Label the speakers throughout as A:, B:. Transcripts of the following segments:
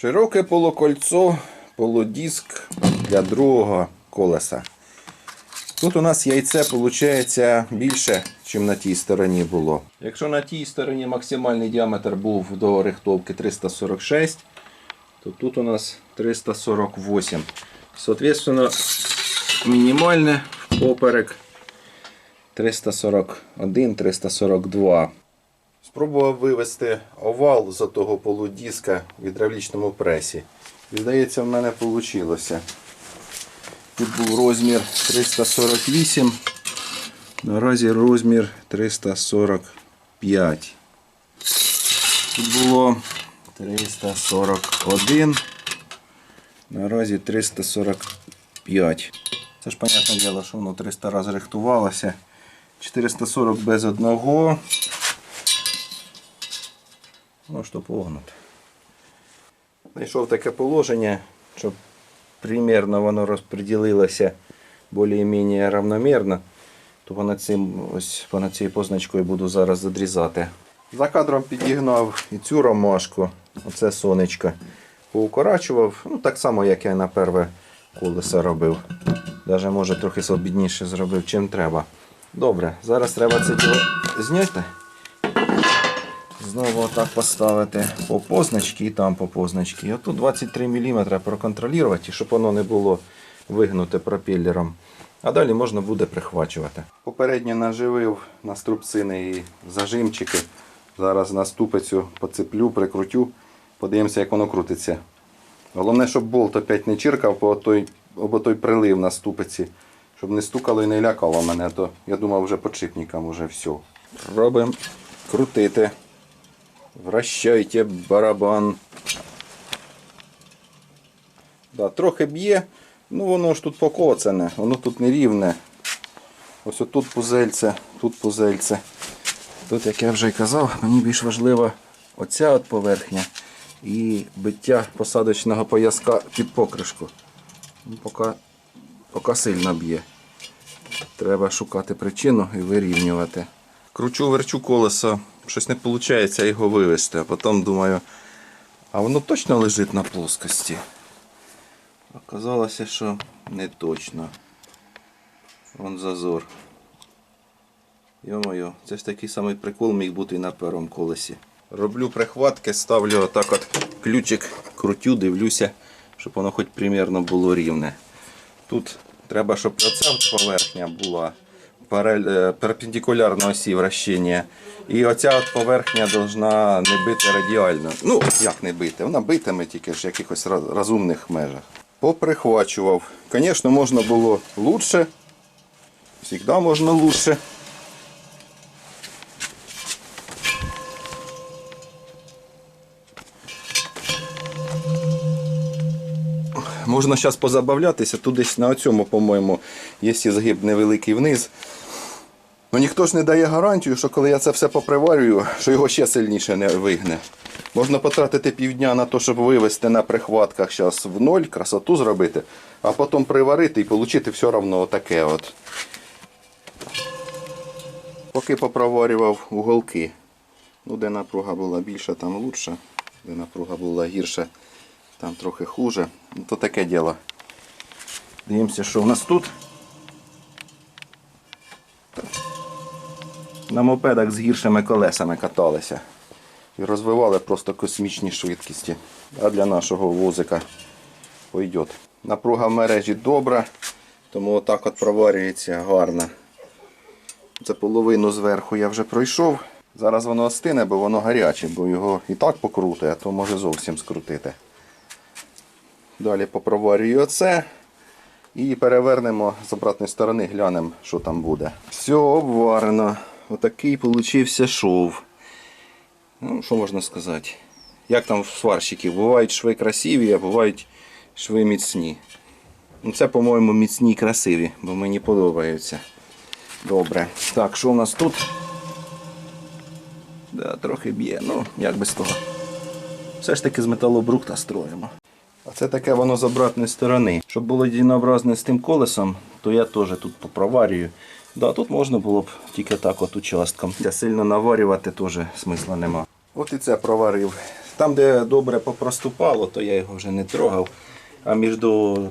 A: Широке полукольцо, полудиск для другого колеса. Тут у нас яйце виходить більше, ніж на тій стороні було. Якщо на тій стороні максимальний діаметр був до рихтовки 346, то тут у нас 348. Соответственно, мінімальне поперек 341-342. Спробував вивести овал з того полудиска в гідравлічному пресі. І здається, в мене вийшло. Тут був розмір 348, наразі розмір 345. Тут було 341, наразі 345. Це ж, понятне діло, що воно 300 разів рихтувалося. 440 без одного. Ну, що погнути. Знайшов таке положення, щоб примерно воно розподілилося більш-менш равномірно, то понад, цим, ось, понад цією позначкою буду зараз задрізати. За кадром підігнав і цю ромашку, оце сонечко. Поукорачував, ну так само, як я на перше колесо робив. Даже може трохи свобідніше зробив, чим треба. Добре, зараз треба це діло зняти. Знову отак поставити по позначці і там по позначці. І отут 23 мм проконтролювати, щоб воно не було вигнуте пропеллером. А далі можна буде прихвачувати. Попередньо наживив на струбцини і зажимчики. Зараз на ступицю поцеплю, прикрутю. Подивимося, як воно крутиться. Головне, щоб болт опять не чиркав по той, об той прилив на ступиці, щоб не стукало і не лякало мене, то я думав вже подшипникам вже все. Робимо крутити. Вращайте барабан. Да, трохи б'є, ну воно ж тут покоцане, воно тут не рівне. Ось тут пузельце, тут пузельце. Тут, як я вже й казав, мені більш важлива оця от поверхня і биття посадочного пояска під покришку. Ну, поки, поки сильно б'є. Треба шукати причину і вирівнювати. Кручу, верчу колесо, щось не виходить його вивести, а потім думаю, а воно точно лежить на плоскості. Оказалося, що не точно. Вон зазор. Йо-моє, це ж такий самий прикол міг бути і на першому колесі. Роблю прихватки, ставлю отак от ключик, крутю, дивлюся, щоб воно хоч примірно було рівне. Тут треба, щоб оця поверхня була перпендикулярно осі вращення. І оця от поверхня должна не бити радіально. Ну, як не бити? Вона битиме тільки ж в якихось розумних межах. Поприхвачував. Звісно, можна було лучше. Завжди можна лучше. Можна зараз позабавлятися, тут десь на цьому, по-моєму, є згиб невеликий вниз. Ну ніхто ж не дає гарантію, що коли я це все поприварюю, що його ще сильніше не вигне. Можна потратити півдня на те, щоб вивести на прихватках зараз в ноль, красоту зробити, а потім приварити і отримати все одно отаке. От. Поки попроварював уголки. Ну, де напруга була більша, там лучше, де напруга була гірша, там трохи хуже. Ну, то таке діло. Дивимося, що в нас тут. На мопедах з гіршими колесами каталися. І розвивали просто космічні швидкості. А для нашого возика пойде. Напруга в мережі добра, тому отак от проварюється гарно. Це половину зверху я вже пройшов. Зараз воно остине, бо воно гаряче, бо його і так покрутить, а то може зовсім скрутити. Далі попроварюю оце. І перевернемо з обратної сторони, глянемо, що там буде. Все обварено. Отакий получився шов. Ну, що можна сказати? Як там в сварщиків? Бувають шви красиві, а бувають шви міцні. Ну, Це, по-моєму, міцні і красиві, бо мені подобаються. Добре. Так, що у нас тут? Да, трохи б'є, ну, як без того. Все ж таки з металобрухта строїмо. А це таке воно з обратної сторони. Щоб було єдинообразне з тим колесом, то я теж тут попроварюю. Да, тут можна було б тільки так от участком. Я сильно наварювати теж смисла нема. От і це проварив Там, де добре попроступало, то я його вже не трогав, а між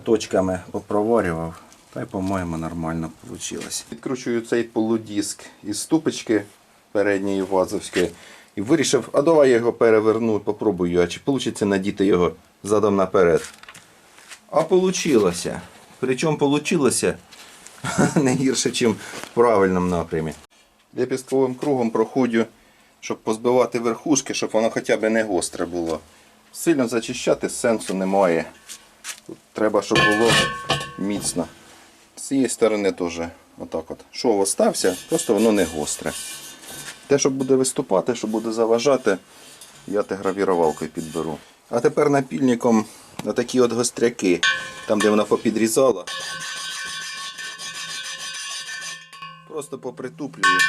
A: точками попроварював. Та й, по-моєму, нормально вийшло. Відкручую цей полудиск із ступочки передньої вазовської і вирішив, а давай я його переверну, попробую, а чи вийде надіти його задом наперед. А получилося. Причому получилося не гірше, ніж в правильному напрямі. Лепістковим кругом проходжу, щоб позбивати верхушки, щоб воно хоча б не гостре було. Сильно зачищати сенсу немає. Тут треба, щоб було міцно. З цієї сторони теж отак от. Шов остався, просто воно не гостре. Те, що буде виступати, що буде заважати, я те гравірувалкою підберу. А тепер напільником на такі от гостряки, там де вона попідрізала. Просто попритуплюю,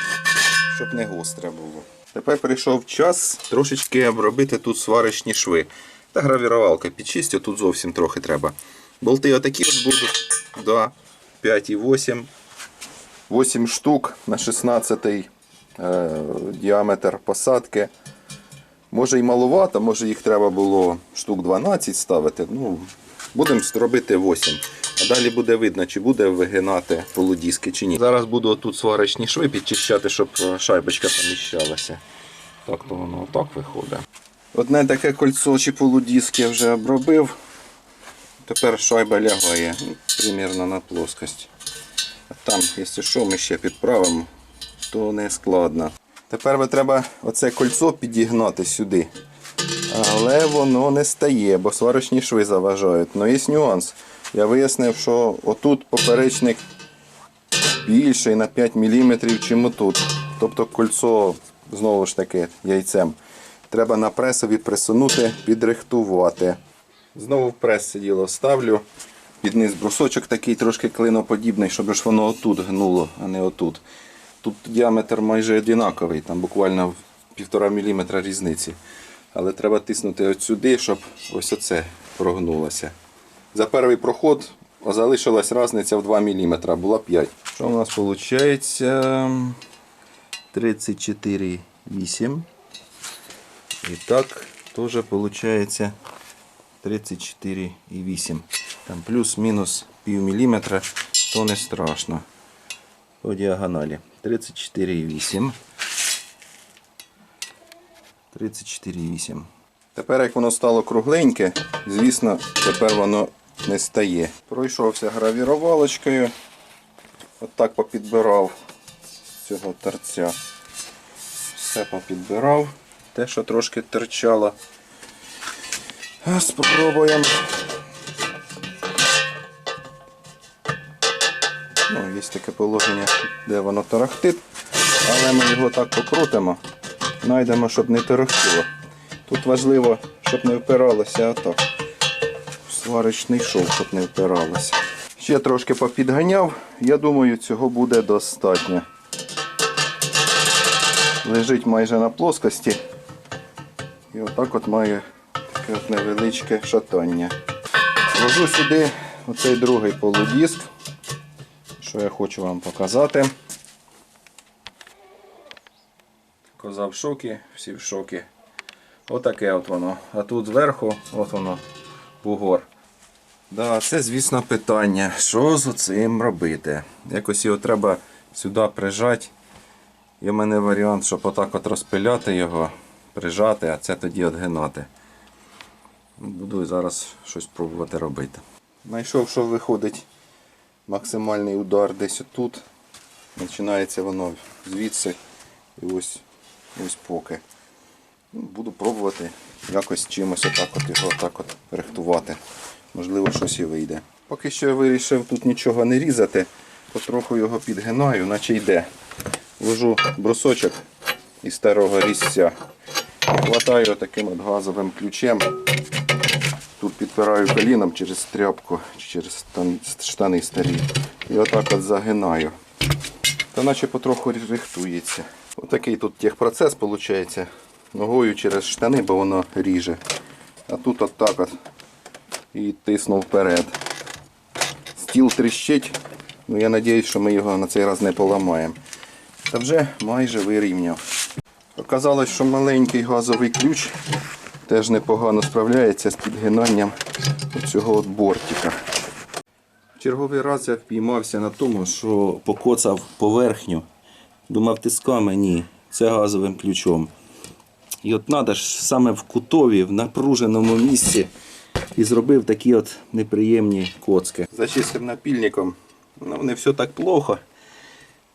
A: щоб не гостре було. Тепер прийшов час трошечки обробити тут сварочні шви. Та гравірувалка підчистю, тут зовсім трохи треба. Болти отакі от будуть. Да, 5,8. 8 штук на 16 е, діаметр посадки. Може і маловато, може їх треба було штук 12 ставити. Ну, будемо робити 8. А далі буде видно, чи буде вигинати полудіски чи ні. Зараз буду тут сварочні шви підчищати, щоб е, шайбочка поміщалася. Так то воно отак виходить. Одне таке кольцо чи полудіск я вже обробив. Тепер шайба лягає ну, примірно на плоскость. А там, якщо що, ми ще підправимо, то не складно. Тепер би треба оце кольцо підігнати сюди. Але воно не стає, бо сварочні шви заважають. Ну є нюанс. Я вияснив, що отут поперечник більший на 5 мм, чим отут. Тобто кольцо, знову ж таки, яйцем. Треба на пресові присунути, підрихтувати. Знову в прес сиділо ставлю. Під низ брусочок такий трошки клиноподібний, щоб ж воно отут гнуло, а не отут. Тут діаметр майже однаковий, там буквально 1,5 мм різниці. Але треба тиснути от сюди, щоб ось оце прогнулося. За перший проход залишилась різниця в 2 мм, була 5. Що у нас виходить? 34,8. І так теж виходить 34,8. Там плюс-мінус пів міліметра, то не страшно. По діагоналі. 34,8. 34,8. Тепер як воно стало кругленьке, звісно, тепер воно не стає. Пройшовся гравірувалочкою. Отак попідбирав цього торця. Все попідбирав. Те, що трошки терчало. Спробуємо. Є таке положення, де воно тарахтить, але ми його так покрутимо, знайдемо, щоб не тарахтіло. Тут важливо, щоб не впиралося отак. Сварочний шов, щоб не впиралося. Ще трошки попідганяв, я думаю, цього буде достатньо. Лежить майже на плоскості. І отак от має таке от невеличке шатання. Вложу сюди оцей другий полудиск, що я хочу вам показати. Коза в шокі, всі в шокі. Отаке от воно. А тут зверху, от воно, бугор. Да, це, звісно, питання, що з цим робити. Якось його треба сюди прижати. Є в мене варіант, щоб отак от розпиляти його, прижати, а це тоді отгинати. Буду зараз щось пробувати робити. Знайшов, що виходить максимальний удар десь отут. Починається воно звідси і ось, ось поки. Ну, Буду пробувати якось чимось отак от його отак от рихтувати. Можливо, щось і вийде. Поки що я вирішив тут нічого не різати, потроху його підгинаю, наче йде. Ложу брусочок із старого різця. Хватаю таким от газовим ключем. Тут підпираю коліном через тряпку через штани старі. І отак от загинаю. Та наче потроху рихтується. Отакий тут техпроцес виходить. Ногою через штани, бо воно ріже. А тут отак от і тисну вперед. Стіл тріщить, ну я сподіваюся, що ми його на цей раз не поламаємо. Та вже майже вирівняв. Оказалось, що маленький газовий ключ теж непогано справляється з підгинанням цього от бортика. Черговий раз я впіймався на тому, що покоцав поверхню. Думав, тисками ні, це газовим ключом. І от треба ж саме в кутові, в напруженому місці, і зробив такі от неприємні коцки. Зачистив напільником. Ну, не все так плохо.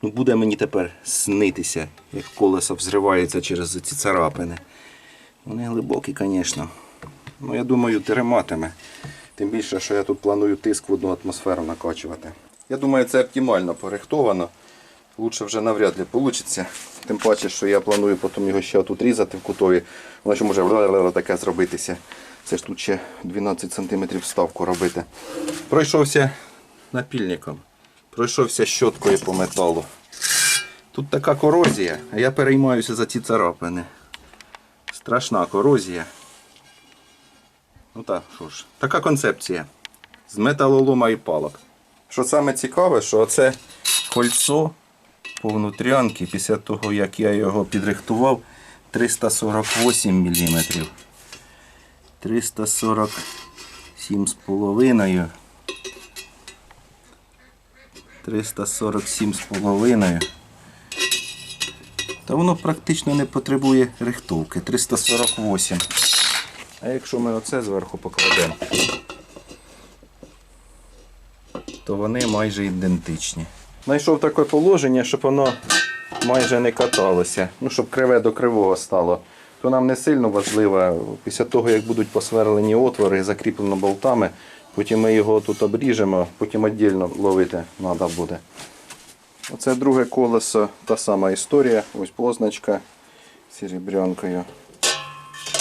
A: Ну, буде мені тепер снитися, як колесо взривається через ці царапини. Вони глибокі, звісно. Ну, я думаю, триматиме. Тим більше, що я тут планую тиск в одну атмосферу накачувати. Я думаю, це оптимально порихтовано. Лучше вже навряд ли вийде. Тим паче, що я планую потім його ще тут різати в кутові. Воно ще може таке зробитися. Це ж тут ще 12 см вставку робити. Пройшовся напільником. Пройшовся щоткою по металу. Тут така корозія, а я переймаюся за ці царапини. Страшна корозія. Ну так, що ж, така концепція. З металолома і палок. Що саме цікаве, що це кольцо по внутрянки, після того, як я його підрихтував, 348 мм. 347,5. 347,5. Та воно практично не потребує рихтовки. 348. А якщо ми оце зверху покладемо, то вони майже ідентичні. Знайшов таке положення, щоб воно майже не каталося. Ну, щоб криве до кривого стало. То нам не сильно важливо. Після того, як будуть посверлені отвори, закріплено болтами, потім ми його тут обріжемо, потім віддільно ловити треба буде. Оце друге колесо, та сама історія. Ось позначка серебрянкою.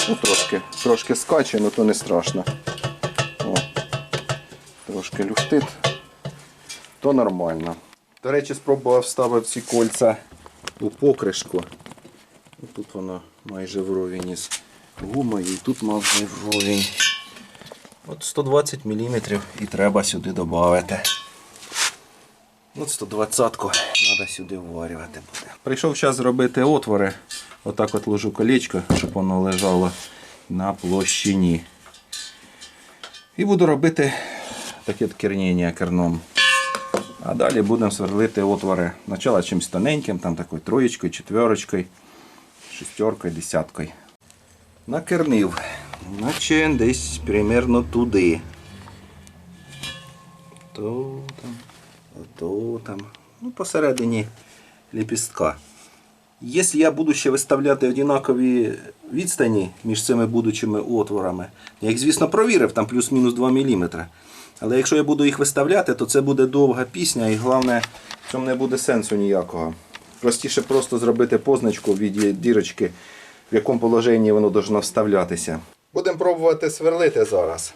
A: Ну, трошки, трошки скаче, але то не страшно. О, трошки люфтить, то нормально. До речі, спробував вставити ці кольця у покришку. Тут воно майже вровень із гумою, і тут майже вровень. От 120 мм і треба сюди додати. От 120-ку треба сюди вварювати буде. Прийшов час зробити отвори. Отак от ложу колечко, щоб воно лежало на площині. І буду робити таке кернення керном. А далі будемо сверлити отвори. Спочатку чимось тоненьким, там такою троєчкою, четверочкою, шестеркою, десяткою. Накернив. Наче десь примерно туди. То там, то там. Ну, посередині ліпістка. Якщо я буду ще виставляти однакові відстані між цими будучими отворами, я їх, звісно, провірив, там плюс-мінус 2 мм. Але якщо я буду їх виставляти, то це буде довга пісня і головне, в цьому не буде сенсу ніякого. Простіше просто зробити позначку в віді дірочки, в якому положенні воно должно вставлятися. Будемо пробувати сверлити зараз.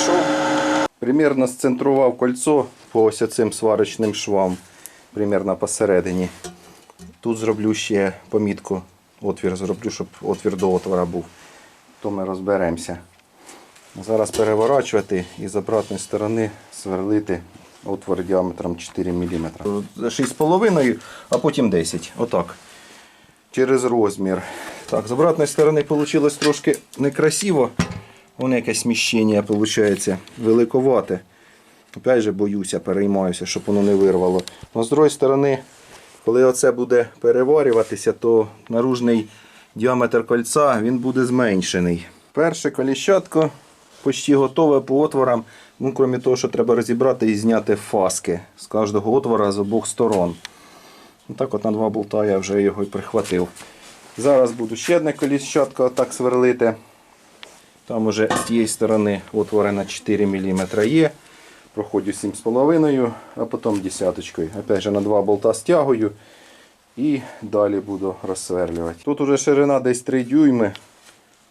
A: Процес пішов. Примірно сцентрував кольцо по ось цим сварочним швам. Примірно посередині. Тут зроблю ще помітку. Отвір зроблю, щоб отвір до отвора був. То ми розберемося. Зараз переворачувати і з обратної сторони сверлити отвор діаметром 4 мм. 6,5, а потім 10. Отак. Через розмір. Так, з обратної сторони вийшло трошки некрасиво. Воно якесь сміщення виходить великовате. Опять же боюся, переймаюся, щоб воно не вирвало. Но з другої сторони, коли оце буде переварюватися, то наружний діаметр кольця він буде зменшений. Перше коліщатко почти готове по отворам. Ну, крім того, що треба розібрати і зняти фаски з кожного отвора з обох сторон. Ну, Так от на два болта я вже його і прихватив. Зараз буду ще одне коліщатко отак сверлити. Там уже з тієї сторони отвори на 4 мм є. Проходжу 7,5, а потім десяточкою. Опять же на два болта стягую і далі буду розсверлювати. Тут уже ширина десь 3 дюйми.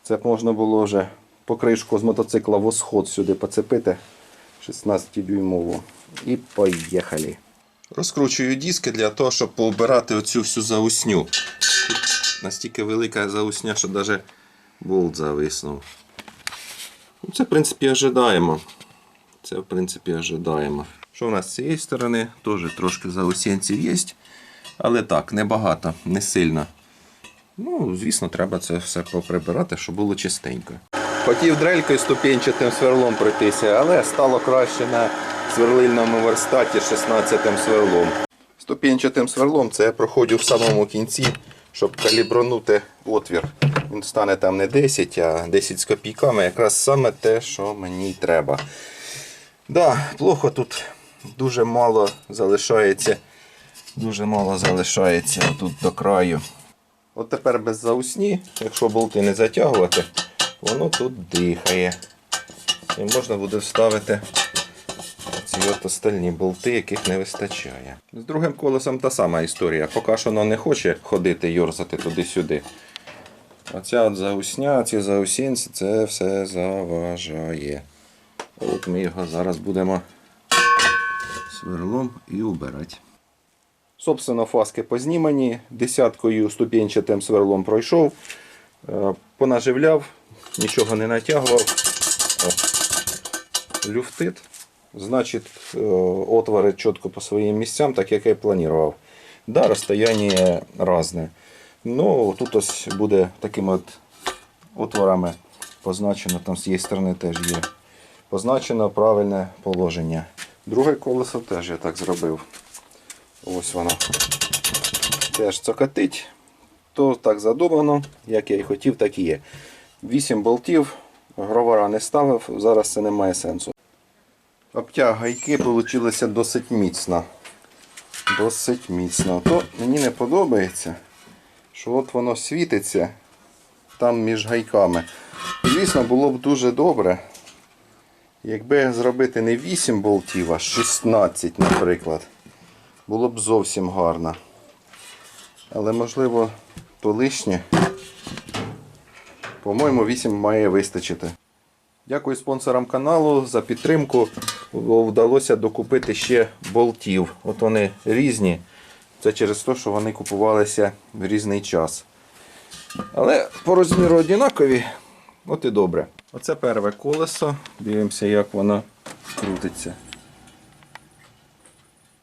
A: Це б можна було вже покришку з мотоцикла восход сюди поцепити 16-дюймову. І поїхали. Розкручую диски для того, щоб поубирати оцю всю заусню. Тут настільки велика заусня, що навіть болт зависнув. Ну, Це, в принципі, ожидаємо. Це, в принципі, ожидаємо. Що в нас з цієї сторони? Теж трошки заусінців є. Але так, небагато, не сильно. Ну, звісно, треба це все поприбирати, щоб було чистенько. Хотів дрелькою ступенчатим сверлом пройтися, але стало краще на сверлильному верстаті 16 сверлом. Ступенчатим сверлом це я проходжу в самому кінці, щоб калібронути отвір. Він стане там не 10, а 10 з копійками. Якраз саме те, що мені треба. Да, плохо тут дуже мало залишається. Дуже мало залишається тут до краю. От тепер без заусні, якщо болти не затягувати, воно тут дихає. І можна буде вставити ці от остальні болти, яких не вистачає. З другим колесом та сама історія. Поки що воно не хоче ходити, йорзати туди-сюди. Оця от заусня, ці заусінці, це все заважає. От ми його зараз будемо сверлом і убирати. Собственно, фаски познімані, десяткою ступенчатим сверлом пройшов, е, понаживляв, нічого не натягував. Люфтит. Значить, е, отвори чітко по своїм місцям, так як я і планував. Да, розстояння різне. Ну, тут ось буде такими от отворами позначено, там з цієї сторони теж є. Позначено правильне положення. Друге колесо теж я так зробив. Ось воно. Теж цокотить. То так задумано, як я і хотів, так і є. 8 болтів, гровара не ставив, зараз це не має сенсу. Обтяг гайки вийшла досить міцна. Досить міцно. То мені не подобається, що от воно світиться там між гайками. Звісно, було б дуже добре, якби зробити не 8 болтів, а 16, наприклад. Було б зовсім гарно. Але можливо то лишнє. По-моєму, 8 має вистачити. Дякую спонсорам каналу за підтримку. Вдалося докупити ще болтів. От вони різні. Це через те, що вони купувалися в різний час. Але по розміру однакові, от і добре. Оце перше колесо. Дивимося, як воно крутиться.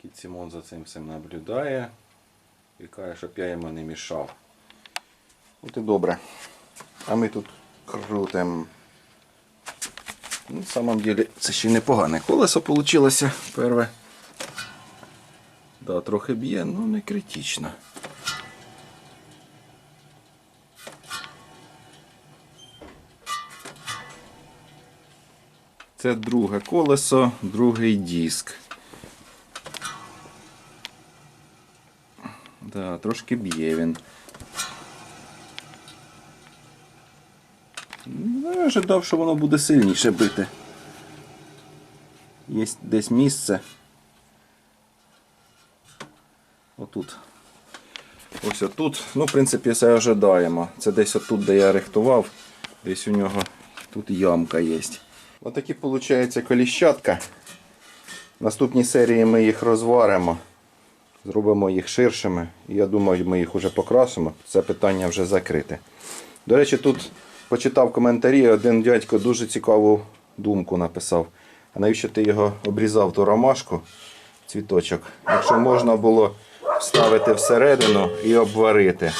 A: Кіт за цим всім наблюдає і каже, щоб я йому не мішав. От і добре. А ми тут крутимо. Ну, в самом деле це ще непогане колесо вийшло перше. Да, трохи б'є, але не критично. Це друге колесо, другий диск. Да, трошки б'є він. Ну, я ожидав, що воно буде сильніше бити. Є десь місце. Отут. Ось отут. Ну, в принципі, все ожидаємо. Це десь отут, де я рихтував. Десь у нього тут ямка є. Отакі, виходить, коліщатка. В наступній серії ми їх розваримо. Зробимо їх ширшими. І я думаю, ми їх вже покрасимо. Це питання вже закрите. До речі, тут почитав коментарі, один дядько дуже цікаву думку написав. А навіщо ти його обрізав ту ромашку, цвіточок? Якщо можна було вставити всередину і обварити.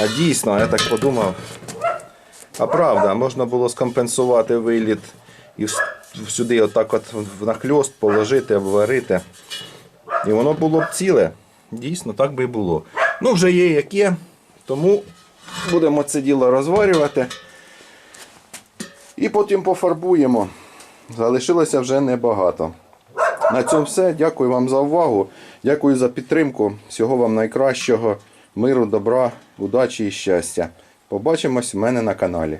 A: А дійсно, я так подумав. А правда, можна було скомпенсувати виліт і сюди отак от внахльост положити, обварити. І воно було б ціле. Дійсно, так би і було. Ну, вже є як є, тому будемо це діло розварювати. І потім пофарбуємо. Залишилося вже небагато. На цьому все. Дякую вам за увагу. Дякую за підтримку. Всього вам найкращого. Миру, добра, удачі і щастя. Побачимось в мене на каналі.